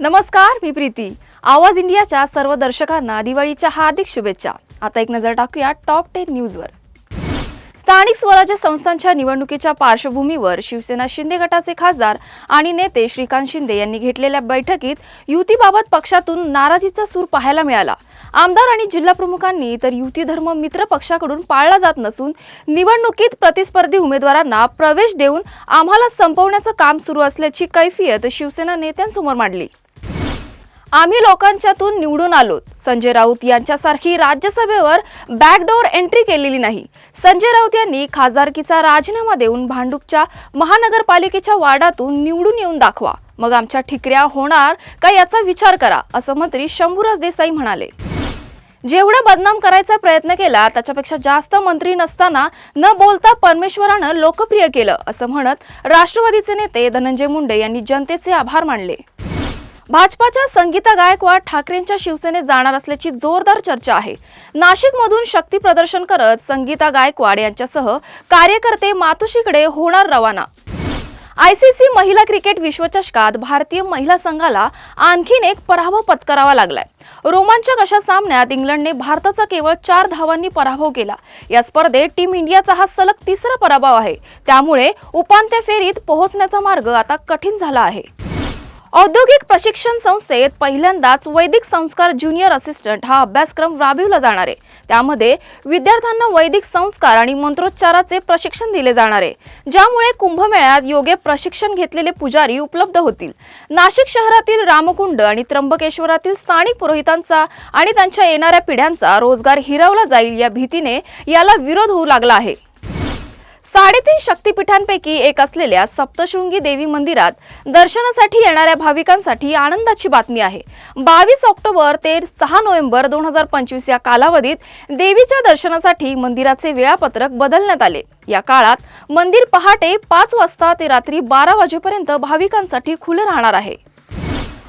नमस्कार मी प्रीती. आवाज इंडियाच्या सर्व दर्शकांना दिवाळीच्या हार्दिक शुभेच्छा. आता एक नजर टाकूया टॉप टेन न्यूजवर स्थानिक स्वराज्य संस्थांच्या निवडणुकीच्या पार्श्वभूमीवर शिवसेना शिंदे गटाचे खासदार आणि नेते श्रीकांत शिंदे यांनी घेतलेल्या बैठकीत युतीबाबत पक्षातून नाराजीचा सूर पाहायला मिळाला. आमदार आणि जिल्हा प्रमुखांनी तर युती धर्म मित्र पक्षाकडून पाळला जात नसून निवडणुकीत प्रतिस्पर्धी उमेदवारांना प्रवेश देऊन आम्हाला संपवण्याचं काम सुरू असल्याची कैफियत शिवसेना नेत्यांसमोर मांडली. आम्ही लोकांच्यातून निवडून आलोत. संजय राऊत यांच्यासारखी राज्यसभेवर बॅकडोर एंट्री केलेली नाही. संजय राऊत यांनी खासदारकीचा राजीनामा देऊन भांडूपच्या महानगरपालिकेच्या वार्डातून निवडून येऊन दाखवा. मग आमच्या ठिकऱ्या होणार का याचा विचार करा असं मंत्री शंभूराज देसाई म्हणाले. जेवढा बदनाम करायचा प्रयत्न केला त्याच्यापेक्षा जास्त मंत्री नसताना न बोलता परमेश्वरानं लोकप्रिय केलं असं म्हणत राष्ट्रवादीचे नेते धनंजय मुंडे यांनी जनतेचे आभार मानले. भाजपाच्या संगीता गायकवाड ठाकरेंच्या शिवसेनेत जाणार असल्याची जोरदार चर्चा आहे. नाशिकमधून शक्ती प्रदर्शन करत संगीता गायकवाड यांच्यासह कार्यकर्ते मातोश्रीकडे होणार रवाना. आयसीसी महिला क्रिकेट विश्वचषकात भारतीय महिला संघाला आणखीन एक पराभव पत्करावा लागलाय. रोमांचक अशा सामन्यात इंग्लंडने भारताचा केवळ चार धावांनी पराभव केला. या स्पर्धेत टीम इंडियाचा हा सलग तिसरा पराभव आहे. त्यामुळे उपांत्य फेरीत पोहोचण्याचा मार्ग आता कठीण झाला आहे. औद्योगिक प्रशिक्षण संस्थेत पहिल्यांदाच वैदिक संस्कार ज्युनियर असिस्टंट हा अभ्यासक्रम राबविला जाणार आहे. त्यामध्ये विद्यार्थ्यांना वैदिक संस्कार आणि मंत्रोच्चाराचे प्रशिक्षण दिले जाणार आहे. ज्यामुळे कुंभमेळ्यात योग्य प्रशिक्षण घेतलेले पुजारी उपलब्ध होतील. नाशिक शहरातील रामकुंड आणि त्र्यंबकेश्वरातील स्थानिक पुरोहितांचा आणि त्यांच्या येणाऱ्या पिढ्यांचा रोजगार हिरावला जाईल या भीतीने याला विरोध होऊ लागला आहे. साडेतीन शक्तिपीठांपैकी एक असलेल्या सप्तशृंगी देवी मंदिरात दर्शनासाठी येणाऱ्या भाविकांसाठी आनंदाची बातमी आहे. बावीस ऑक्टोबर ते सहा नोव्हेंबर दोन हजार पंचवीस या कालावधीत देवीच्या दर्शनासाठी मंदिराचे वेळापत्रक बदलण्यात आले. या काळात मंदिर पहाटे पाच वाजता ते रात्री बारा वाजेपर्यंत भाविकांसाठी खुलं राहणार आहे.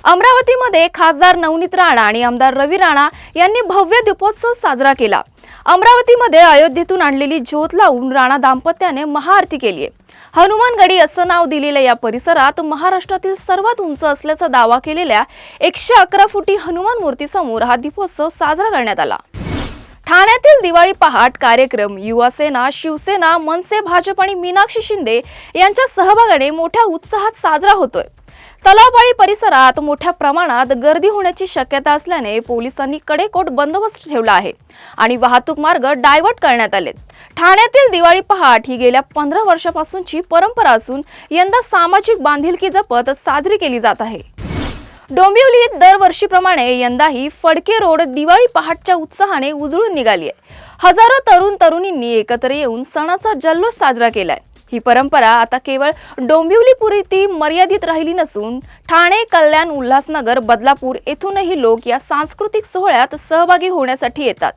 अमरावतीमध्ये खासदार नवनीत राणा आणि आमदार रवी राणा यांनी भव्य दीपोत्सव साजरा केला. अमरावतीमध्ये अयोध्येतून आणलेली ज्योत लावून राणा दाम्पत्याने महाआरती केली आहे. हनुमानगडी असं नाव दिलेल्या या परिसरात महाराष्ट्रातील सर्वात उंच असल्याचा दावा केलेल्या एकशे अकरा फुटी हनुमान मूर्तीसमोर हा दीपोत्सव साजरा करण्यात आला. ठाण्यातील दिवाळी पहाट कार्यक्रम युवासेना शिवसेना मनसे भाजप आणि मीनाक्षी शिंदे यांच्या सहभागाने मोठ्या उत्साहात साजरा होतोय. तलावपाळी परिसरात मोठ्या प्रमाणात गर्दी होण्याची शक्यता असल्याने पोलिसांनी कडेकोट बंदोबस्त ठेवला आहे आणि वाहतूक मार्ग डायव्हर्ट करण्यात आलेत. ठाण्यातील दिवाळी पहाट ही गेल्या पंधरा वर्षापासूनची परंपरा असून यंदा सामाजिक बांधिलकी जपत साजरी केली जात आहे. डोंबिवलीत दरवर्षीप्रमाणे यंदाही फडके रोड दिवाळी पहाटच्या उत्साहाने उजळून निघाली आहे. हजारो तरुण तरुणींनी एकत्र येऊन सणाचा जल्लोष साजरा केलाय. ही परंपरा आता केवळ डोंबिवली पुरती मर्यादित राहिली नसून ठाणे कल्याण उल्हासनगर बदलापूर येथूनही लोक या सांस्कृतिक सोहळ्यात सहभागी होण्यासाठी येतात.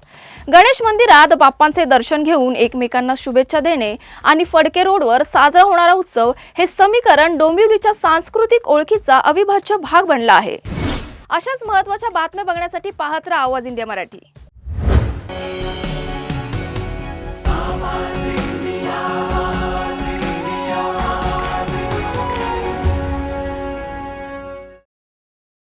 गणेश मंदिरात बाप्पांचे दर्शन घेऊन एकमेकांना शुभेच्छा देणे आणि फडके रोडवर साजरा होणारा उत्सव हे समीकरण डोंबिवलीच्या सांस्कृतिक ओळखीचा अविभाज्य भाग बनला आहे. अशाच महत्त्वाच्या बातम्या बघण्यासाठी पाहत राहा आवाज इंडिया मराठी.